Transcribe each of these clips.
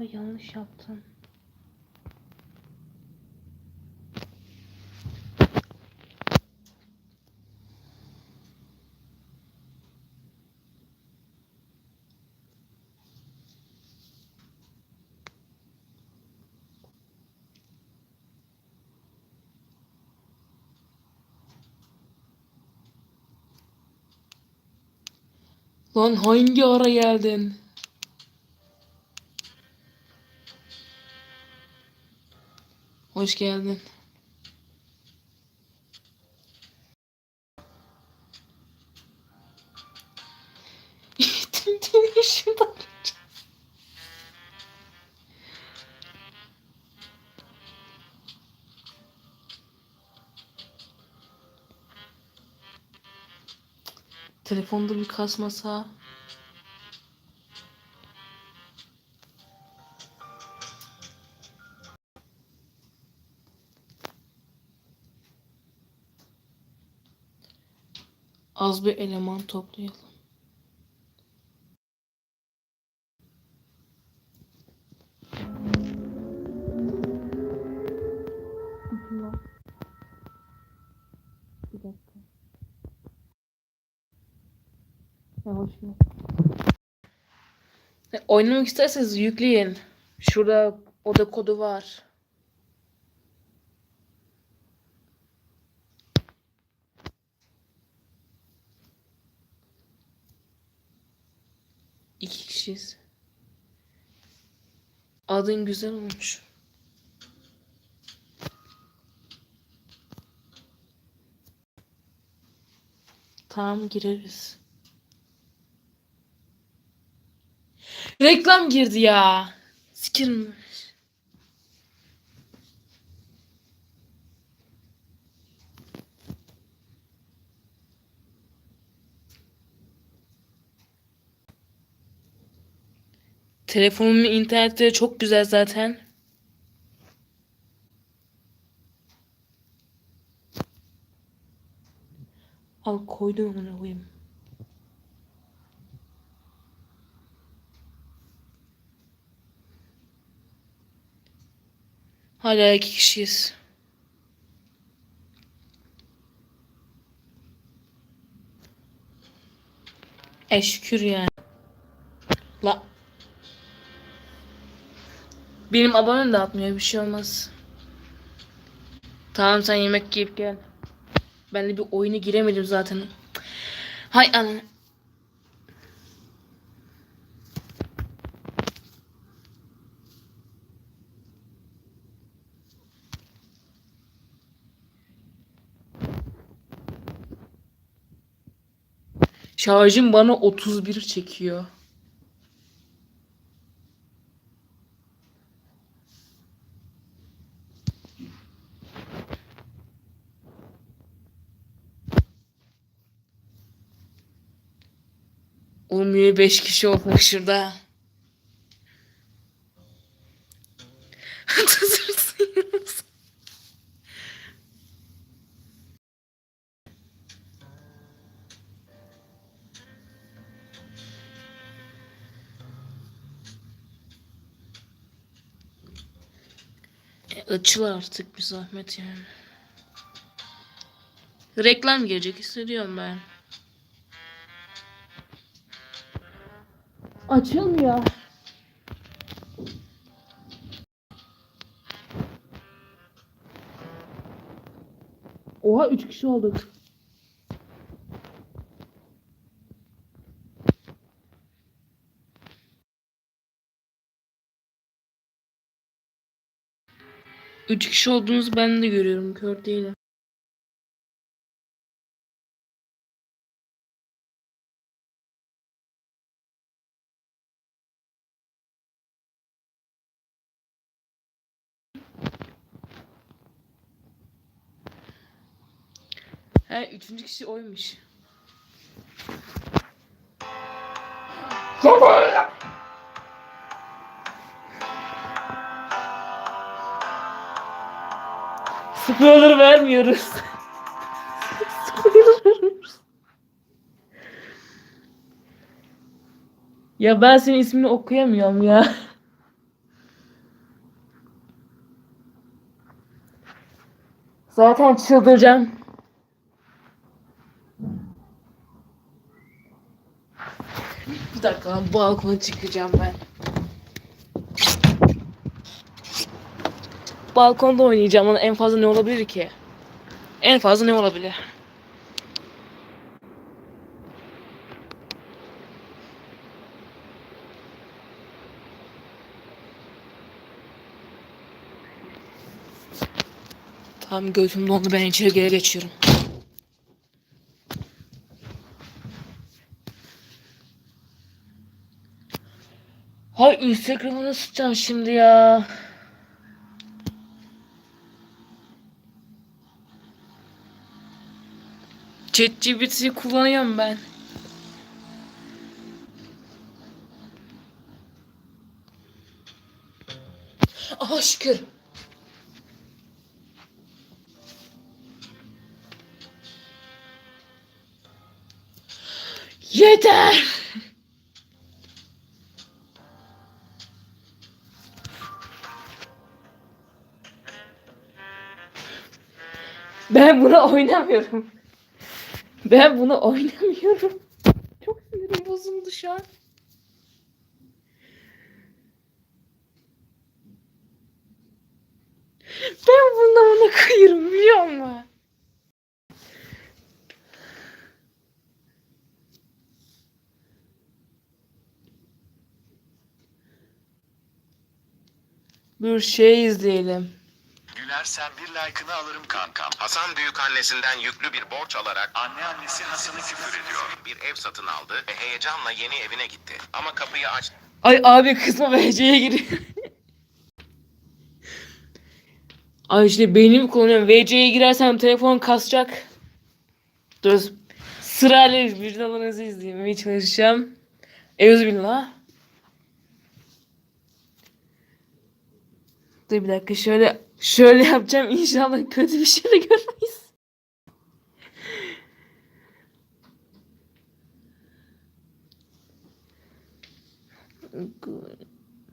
Ay yanlış yaptım. Lan hangi ara geldin? Hoş geldin. Tüm şuradan. Telefonda bir kasmasa. Az bir eleman toplayalım. Bir dakika. Ha, hoş Oynamak isterseniz yükleyin. Şurada oda kodu var. İki kişiyiz. Adın güzel olmuş. Tamam gireriz. Reklam girdi ya. Sikerim. Telefonumun internetleri çok güzel zaten. Al koydum onu koyayım. Hala iki kişiyiz. E şükür yani. Benim abonem de atmıyor bir şey olmaz. Tamam sen yemek yiyip gel. Ben de bir oyuna giremedim zaten. Hay ana. Şarjım bana 31 çekiyor. Yine 5 kişi olmuş şurada. E, Açıl artık bir zahmet yani. Reklam gelecek hissediyorum ben. Açılmıyor. Oha 3 kişi olduk. Üç kişi olduğunuzu ben de görüyorum. Kör değilim. E, üçüncü kişi oymuş. Spoiler vermiyoruz. Spoiler vermiyoruz. Ya ben senin ismini okuyamıyorum ya. Zaten çıldıracağım. Bir dakika lan balkona çıkacağım ben. Balkonda oynayacağım lan en fazla ne olabilir ki? En fazla ne olabilir? Tamam göğsüm dondu ben içeri geri geçiyorum. Hay Instagram'ı nasıl tutacağım şimdi ya? ChatGPT'yi kullanıyorum ben. Aha şükür. Yeter. Ben bunu oynamıyorum. Ben bunu oynamıyorum. Çok sinirim bozuldu şu an. Ben bundan ona kıyırım biliyor musun? Dur şey izleyelim. Gülersen bir like'ını alırım kankam. Hasan büyük annesinden yüklü bir borç alarak Anne annesi Hasan'ı küfür ediyor. bir ev satın aldı ve heyecanla yeni evine gitti. Ama kapıyı aç Ay abi kısma VC'ye giriyor. Ay işte beynimi kullanıyorum. VC'ye girersem telefon kasacak. Dur. Sırayla videolarınızı izlemeye çalışacağım. Euzubillah. Dur bir dakika şöyle şöyle yapacağım inşallah kötü bir şey de görmeyiz.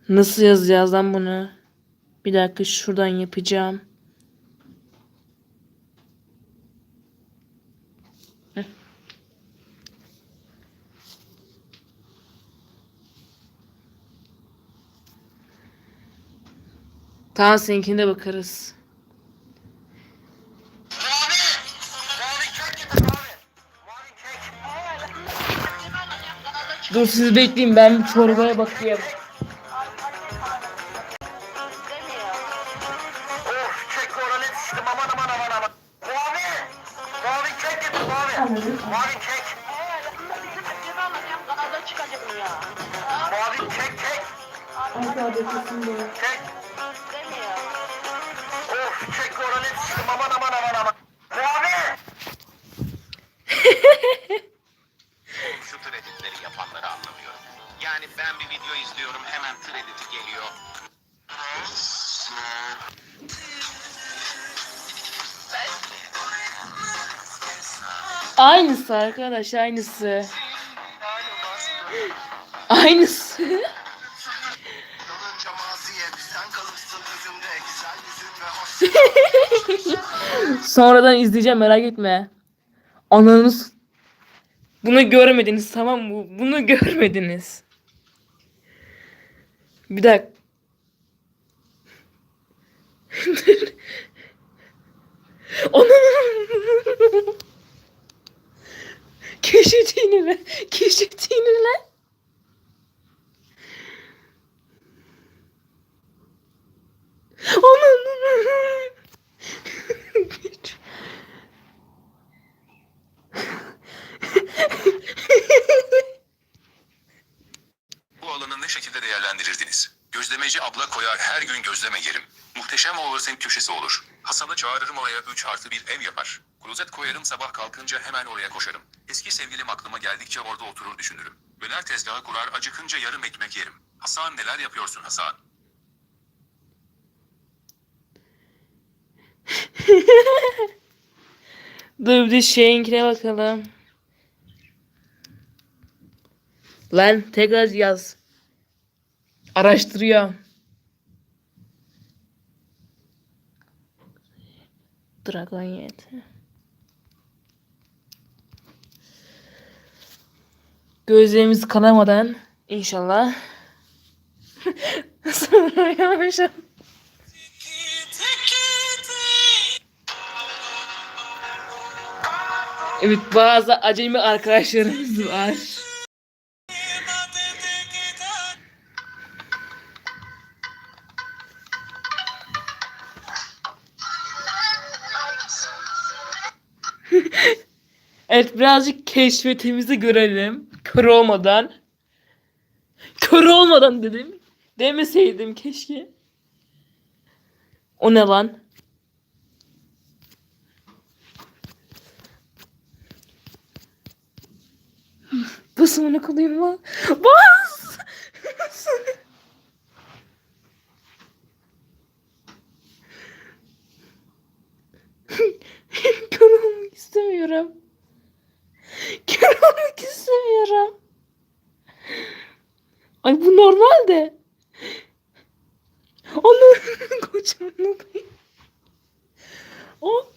Nasıl yazacağız lan bunu? Bir dakika şuradan yapacağım. Heh. Tamam seninkine bakarız. Dur siz bekleyin ben bir çorbaya bakayım. Of çek orana düştüm aman aman video izliyorum hemen tır editi geliyor. Aynısı arkadaş aynısı. Aynısı. Sonradan izleyeceğim merak etme. Ananız. Bunu görmediniz tamam mı? Bunu görmediniz. Bir dakika. Ananı. Keşfettiğini lan. Keşfettiğini lan. Gözlemeci abla koyar her gün gözleme yerim. Muhteşem overthink köşesi olur. Hasan'ı çağırırım oraya 3 artı bir ev yapar. Klozet koyarım sabah kalkınca hemen oraya koşarım. Eski sevgilim aklıma geldikçe orada oturur düşünürüm. Böler tezgahı kurar acıkınca yarım ekmek yerim. Hasan neler yapıyorsun Hasan? Dur bir şeyinkine bakalım. Lan tekrar yaz. Araştırıyor. Dragoniyet. Gözlerimiz kanamadan inşallah. Sonra yavaş yavaş- Evet bazı acemi arkadaşlarımız var. Evet birazcık keşfetimizi görelim. Kör olmadan. Kör olmadan dedim. Demeseydim keşke. O ne lan? Basımını kalayım lan. Bas! Kör istemiyorum. İstemiyorum. Ay bu normal de. Onu kocaman. O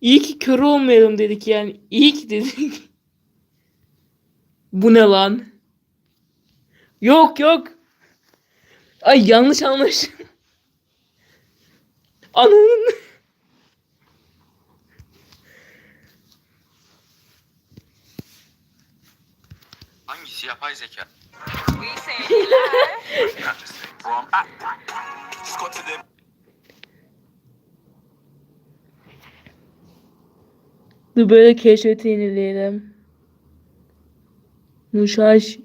İyi ki kör olmayalım dedik yani. İyi ki dedik. Bu ne lan? Yok yok. Ay yanlış anlaş. Ananın. Hangisi yapay zeka? Dur böyle keşfete yenileyelim. Muşaş.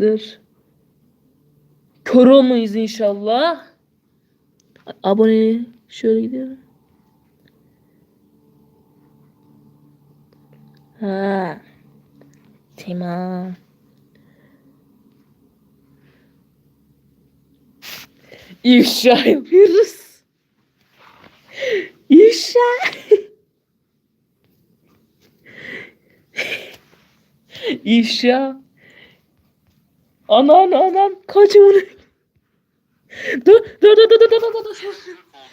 Dur. Kör olmayız inşallah. Abone şöyle gidelim. Ha. Tamam. İfşa yapıyoruz. İfşa. İfşa. Anan anan kaçın dur dur dur dur dur dur dur.